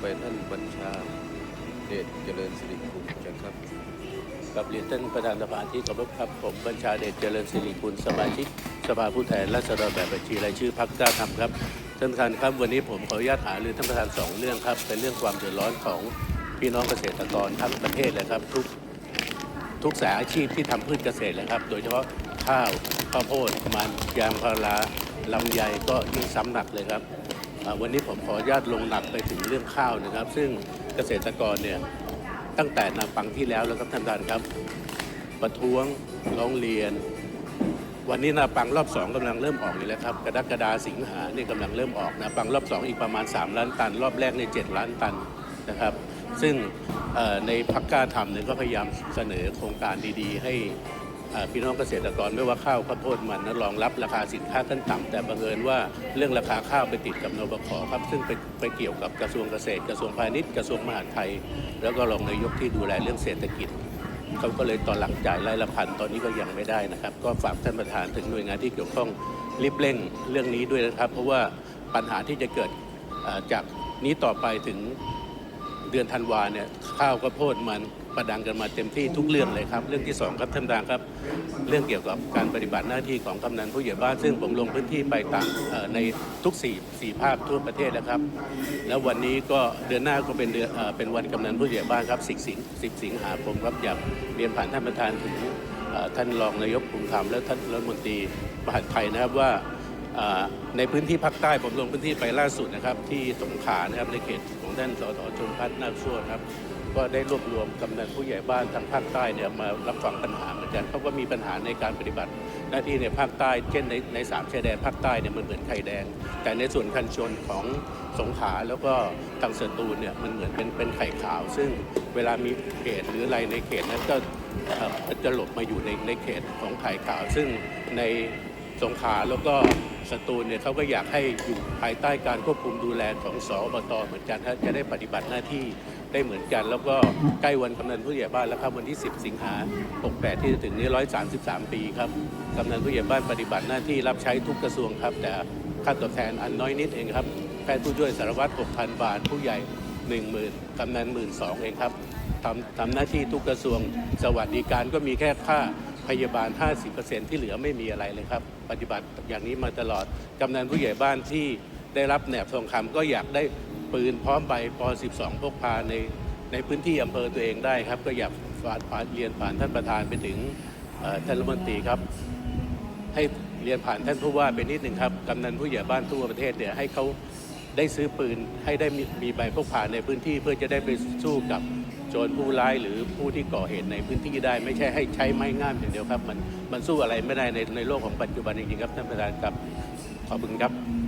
ไปท่านบัญชาเดชเจริญสิริคุณครับกับเรียนท่านประธานสภาที่เคารพครับผมบัญชาเดชเจริญสิริกุลสมาชิกสภาผู้แทนราษฎรแบบบัญชีรายชื่อพรรคกล้าทำครับท่านประธานครับวันนี้ผมขออนุญาตหารือท่านประธานสองเรื่องครับ เป็นเรื่องความเดือดร้อนของพี่น้องเกษตรกรทั้งประเทศเลยครับทุกทุกสายอาชีพที่ทำพืชเกษตรเลยครับ โดยเฉพาะข้าวข้าวโพดมันยางพาราลำไยก็ยิ่งซ้ำหนักเลยครับ วันนี้ผมขออนุญาตลงหนักไปถึงเรื่องข้าวนะครับ ซึ่งเกษตรกรเนี่ยตั้งแต่นาปังที่แล้วแล้วครับท่านประธานครับ ประท้วงร้องเรียน วันนี้นาปังรอบสองกำลังเริ่มออกอยู่แหล้วครับกระดักฎาสิงหาเนี่ยกำลังเริ่มออกนาปังรอบสองอีกประมาณ 3 ล้านตัน รอบแรกใน7ล้านตันนะครับ ซึ่งในพักกล้าทำเนี่ยก็พยายามเสนอโครงการดีๆ ให้ พี่น้องเกษตรกรไม่ว่าข้าวข้าวโพดมันนั้นรองรับราคาสินค้าขั้นต่ำแต่บังเอิญว่าเรื่องราคาข้าวไปติดกับนบขครับซึ่งไปไปเกี่ยวกับกระทรวงเกษตร กระทรวงพาณิชย์กระทรวงมหาดไทย แล้วก็รองนายกที่ดูแลเรื่องเศรษฐกิจเขาก็เลยตอนหลังจ่ายรายละพันตอนนี้ก็ยังไม่ได้นะครับ ก็ฝากท่านประธานถึงหน่วยงานที่เกี่ยวข้องรีบเร่งเรื่องนี้ด้วยนะครับ เพราะว่าปัญหาที่จะเกิดจากนี้ต่อไปถึงเดือนธันวาเนี่ยข้าวก็โพดมัน ประดังกันมาเต็มที่ทุกเรื่องเลยครับ เรื่องที่สองครับท่านประธานครับ เรื่องเกี่ยวกับการปฏิบัติหน้าที่ของกำนันผู้ใหญ่บ้านซึ่งผมลงพื้นที่ไปต่างในทุกสี่สี่ภาคทั่วประเทศนะครับ แล้ววันนี้ก็เดือนหน้าก็เป็นเดือนเป็นวันกำนันผู้ใหญ่บ้านครับสิสิงสิบสิงหาคมครับอยากเรียนผ่านท่านประธานถึงท่านรองนายกภูมิธรรมและท่านรัฐมนตรีมหาดไทยนะครับว่า ในพื้นที่ภาคใต้ผมลงพื้นที่ไปล่าสุดนะครับ ที่สงขลานะครับในเขตของท่านสสชนพัฒน์นาชั่วครับก็ได้รวบรวมกำนันผู้ใหญ่บ้านทางภาคใต้เนี่ยมารับฟังปัญหาเหมือนกันเขาก็มีปัญหาในการปฏิบัติ หน้าที่ในภาคใต้เช่นในในสามชายแดนภาคใต้เนี่ยมันเหมือนไข่แดง แต่ในส่วนคันชนของสงขลาแล้วก็ทางสตูลเนี่ยมันเหมือนเป็นเป็นไข่ขาว ซึ่งเวลามีเขตหรืออะไรในเขตนั้นก็จะหลบมาอยู่ในในเขตของไข่ขาว ซึ่งในสงขลาแล้วก็ สตูลเนี่ยเขาก็อยากให้อยู่ภายใต้การควบคุมดูแลของสอบตเหมือนกันถ้าจะได้ปฏิบัติหน้าที่ได้เหมือนกัน แล้วก็ใกล้วันกำนันผู้ใหญ่บ้านแล้วครับวันที่ 10 สิงหา68 ที่จะถึงนี้ 133 ปีครับกำนันผู้ใหญ่บ้านปฏิบัติหน้าที่รับใช้ทุกกระทรวงครับ แต่ค่าตอบแทนอันน้อยนิดเองครับแพทย์ผู้ช่วยสารวัตร 6,000 บาท ผู้ใหญ่ 10,000กำนัน12,000เองครับทำทำหน้าที่ทุกกระทรวงสวัสดิการก็มีแค่ค่า พยาบาล 50%ที่เหลือไม่มีอะไรเลยครับ ปฏิบัติอย่างนี้มาตลอด กำนันผู้ใหญ่บ้านที่ได้รับแหนบทองคำก็อยากได้ปืนพร้อมใบป .12 พกพาในในพื้นที่อำเภอตัวเองได้ครับ ก็อยากฝากผ่านเรียนผ่านท่านประธานไปถึงท่านรัฐมนตรีครับ ให้เรียนผ่านท่านผู้ว่าเป็นนิดหนึ่งครับกำนันผู้ใหญ่บ้านทั่วประเทศเนี่ยให้เขาได้ซื้อปืนให้ได้มีมีใบพกพาในพื้นที่เพื่อจะได้ไปสู้กับ โจรผู้ร้ายหรือผู้ที่ก่อเหตุในพื้นที่ได้ ไม่ใช่ให้ใช้ไม้งามอย่างเดียวครับ มันมันสู้อะไรไม่ได้ในในโลกของปัจจุบันจริงๆครับท่านประธานครับขอบคุณครับ